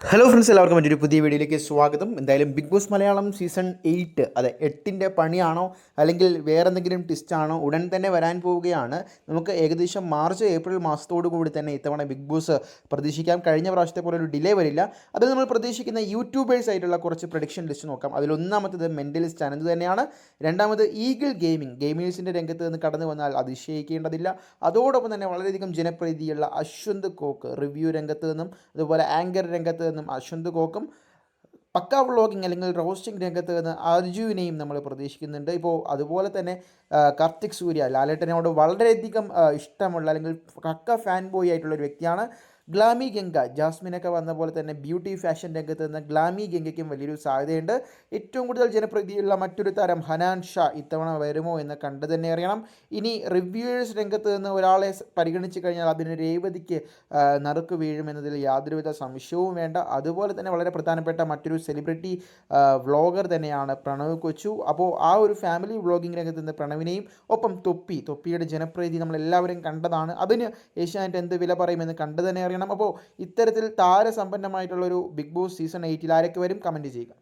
Hello friends എല്ലാവർക്കും മറ്റൊരു പുതിയ വീഡിയോയിലേക്ക് സ്വാഗതം. എന്തായാലും Bigg Boss Malayalam season eight അതെ എട്ടിന്റെ പണിയാണോ അല്ലെങ്കിൽ വേറെ എന്തെങ്കിലും ട്വിസ്റ്റാണോ ഉടൻ തന്നെ വരാൻ പോവുകയാണ്. നമുക്ക് ഏകദേശം മാർച്ച് ഏപ്രിൽ മാസത്തോടു കൂടി തന്നെ ഇത്തവണ ബിഗ് ബോസ് പ്രതീക്ഷിക്കാം. കഴിഞ്ഞ പ്രാവശ്യത്തെ പോലെ ഒരു ഡിലേ വരില്ല. അതിൽ നമ്മൾ പ്രതീക്ഷിക്കുന്ന യൂട്യൂബേഴ്സ് ആയിട്ടുള്ള കുറച്ച് പ്രൊഡിക്ഷൻ ലിസ്റ്റ് നോക്കാം. അതിലൊന്നാമത്തത് മെന്റലിസ്റ്റ് അനന്ത് തന്നെയാണ്. രണ്ടാമത് ഈഗിൾ ഗെയിമിംഗ് ഗെയിമേഴ്സിന്റെ രംഗത്ത് നിന്ന് കടന്നു വന്നാൽ അതിശയിക്കേണ്ടതില്ല. അതോടൊപ്പം തന്നെ വളരെയധികം ജനപ്രീതിയുള്ള അശ്വന്ത് കോക്ക് റിവ്യൂ രംഗത്ത് നിന്നും അതുപോലെ ആങ്കർ രംഗത്ത് നിന്നും അശ്വന്ത് കോക്കും പക്ക വ്ളോഗിങ് അല്ലെങ്കിൽ റോസ്റ്റിംഗ് രംഗത്ത് നിന്ന് അർജുവിനെയും നമ്മൾ പ്രതീക്ഷിക്കുന്നുണ്ട്. ഇപ്പോൾ അതുപോലെ തന്നെ കാർത്തിക് സൂര്യ ലാലേട്ടനോട് വളരെയധികം ഇഷ്ടമുള്ള അല്ലെങ്കിൽ കക്ക ഫാൻ ബോയ് ആയിട്ടുള്ള ഒരു വ്യക്തിയാണ്. ഗ്ലാമി ഗംഗ ജാസ്മിനൊക്കെ വന്ന പോലെ തന്നെ ബ്യൂട്ടി ഫാഷൻ രംഗത്ത് നിന്ന് ഗ്ലാമി ഗംഗയ്ക്കും വലിയൊരു സാധ്യതയുണ്ട്. ഏറ്റവും കൂടുതൽ ജനപ്രീതിയുള്ള മറ്റൊരു താരം ഹനാൻ ഷാ ഇത്തവണ വരുമോ എന്ന് കണ്ടു തന്നെ അറിയണം. ഇനി റിവ്യൂവേഴ്സ് രംഗത്ത് നിന്ന് ഒരാളെ പരിഗണിച്ച് കഴിഞ്ഞാൽ അതിന് രേവതിക്ക് നറുക്ക് വീഴുമെന്നതിൽ യാതൊരുവിധ സംശയവും വേണ്ട. അതുപോലെ തന്നെ വളരെ പ്രധാനപ്പെട്ട മറ്റൊരു സെലിബ്രിറ്റി വ്ളോഗർ തന്നെയാണ് പ്രണവ് കൊച്ചു. അപ്പോൾ ആ ഒരു ഫാമിലി വ്ളോഗിംഗ് രംഗത്ത് നിന്ന് പ്രണവിനെയും ഒപ്പം തൊപ്പി തൊപ്പിയുടെ ജനപ്രീതി നമ്മൾ എല്ലാവരും കണ്ടതാണ്. അതിന് ഏഷ്യാനെറ്റ് എന്ത് വില പറയുമെന്ന് കണ്ടു തന്നെ അറിയണം അപ്പോൾ ഇത്തരത്തിൽ താരസമ്പന്നമായിട്ടുള്ളൊരു ബിഗ് ബോസ് സീസൺ എയ്റ്റിൽ ആരൊക്കെ വരും? കമന്റ് ചെയ്യുക.